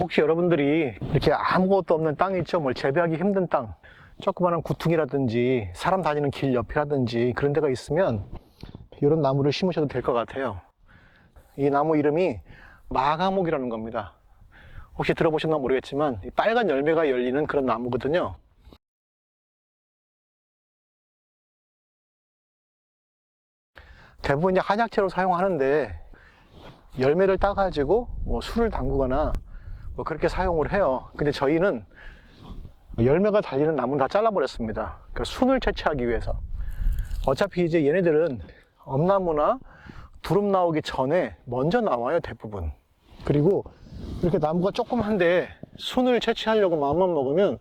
혹시 여러분들이 이렇게 아무것도 없는 땅 있죠? 뭘 재배하기 힘든 땅. 조그마한 구퉁이라든지 사람 다니는 길 옆이라든지 그런 데가 있으면 이런 나무를 심으셔도 될 것 같아요. 이 나무 이름이 마가목이라는 겁니다. 혹시 들어보셨나 모르겠지만 이 빨간 열매가 열리는 그런 나무거든요. 대부분 이제 한약재로 사용하는데 열매를 따가지고 뭐 술을 담그거나 뭐 그렇게 사용을 해요. 근데 저희는 열매가 달리는 나무는 다 잘라버렸습니다. 그 순을 채취하기 위해서. 어차피 이제 얘네들은 엄나무나 두릅 나오기 전에 먼저 나와요, 대부분. 그리고 이렇게 나무가 조그만데 순을 채취하려고 마음만 먹으면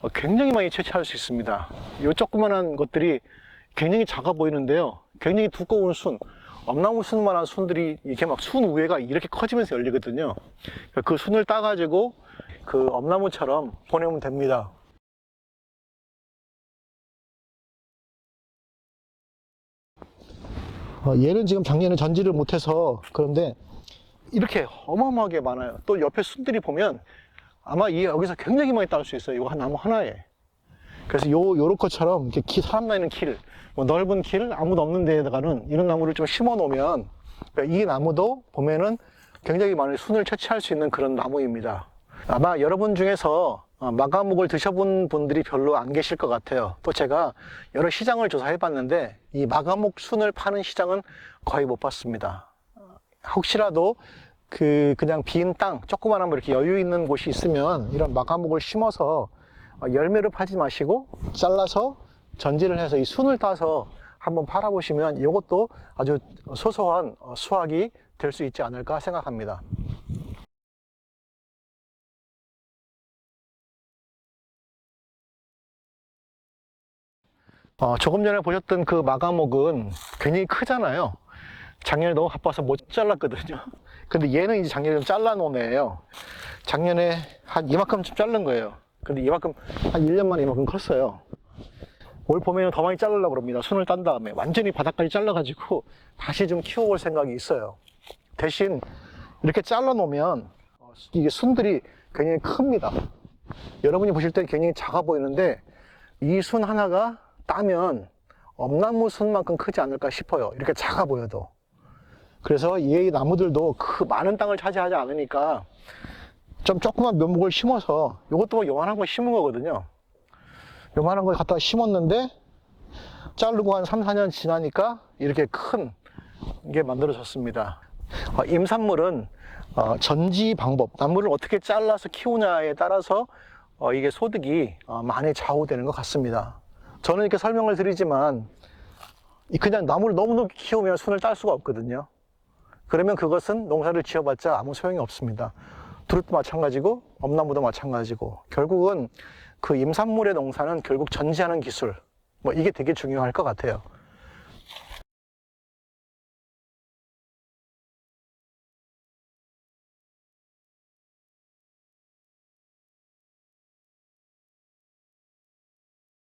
어, 굉장히 많이 채취할 수 있습니다. 이 조그만한 것들이 굉장히 작아 보이는데요. 굉장히 두꺼운 순, 엄나무 순만한 순들이 이렇게 막 순 우회가 이렇게 커지면서 열리거든요. 그 순을 따가지고 그 엄나무처럼 보내면 됩니다. 어, 얘는 지금 작년에 전지를 못해서 그런데 이렇게 어마어마하게 많아요. 또 옆에 순들이 보면 아마 이 여기서 굉장히 많이 따올 수 있어요. 이거 한 나무 하나에. 그래서 요, 요런 것처럼 이렇게 기, 사람 다니는 길, 뭐 넓은 길, 아무도 없는 데에다가는 이런 나무를 좀 심어 놓으면 그러니까 이 나무도 보면은 굉장히 많은 순을 채취할 수 있는 그런 나무입니다. 아마 여러분 중에서 어, 마가목을 드셔본 분들이 별로 안 계실 것 같아요. 또 제가 여러 시장을 조사해 봤는데 이 마가목 순을 파는 시장은 거의 못 봤습니다. 혹시라도 그 그냥 빈 땅 조그만한 뭐 이렇게 여유 있는 곳이 있으면 이런 마가목을 심어서 어, 열매를 파지 마시고 잘라서 전지를 해서 이 순을 따서 한번 팔아보시면 이것도 아주 소소한 어, 수확이 될 수 있지 않을까 생각합니다. 어, 조금 전에 보셨던 그 마가목은 굉장히 크잖아요. 작년에 너무 바빠서 못 잘랐거든요. 근데 얘는 이제 작년에 좀 잘라놓은 애예요. 작년에 한 이만큼쯤 자른 거예요. 근데 이만큼, 한 1년 만에 이만큼 컸어요. 올 봄에는 더 많이 자르려고 그럽니다. 순을 딴 다음에. 완전히 바닥까지 잘라가지고 다시 좀 키워볼 생각이 있어요. 대신 이렇게 잘라놓으면 어, 이게 순들이 굉장히 큽니다. 여러분이 보실 때 굉장히 작아 보이는데 이 순 하나가 따면 엄나무 순만큼 크지 않을까 싶어요. 이렇게 작아 보여도. 그래서 이 나무들도 그 많은 땅을 차지하지 않으니까 좀 조그만 묘목을 심어서 이것도 뭐 요만한 거 심은 거거든요. 요만한 걸 갖다가 심었는데 자르고 한 3, 4년 지나니까 이렇게 큰 게 만들어졌습니다. 어, 임산물은 어, 전지 방법, 나무를 어떻게 잘라서 키우냐에 따라서 어, 이게 소득이 어, 많이 좌우되는 것 같습니다. 저는 이렇게 설명을 드리지만 이 그냥 나무를 너무 높게 키우면 순을 딸 수가 없거든요. 그러면 그것은 농사를 지어봤자 아무 소용이 없습니다. 두릅도 마찬가지고 엄나무도 마찬가지고 결국은 그 임산물의 농사는 결국 전지하는 기술 뭐 이게 되게 중요할 것 같아요.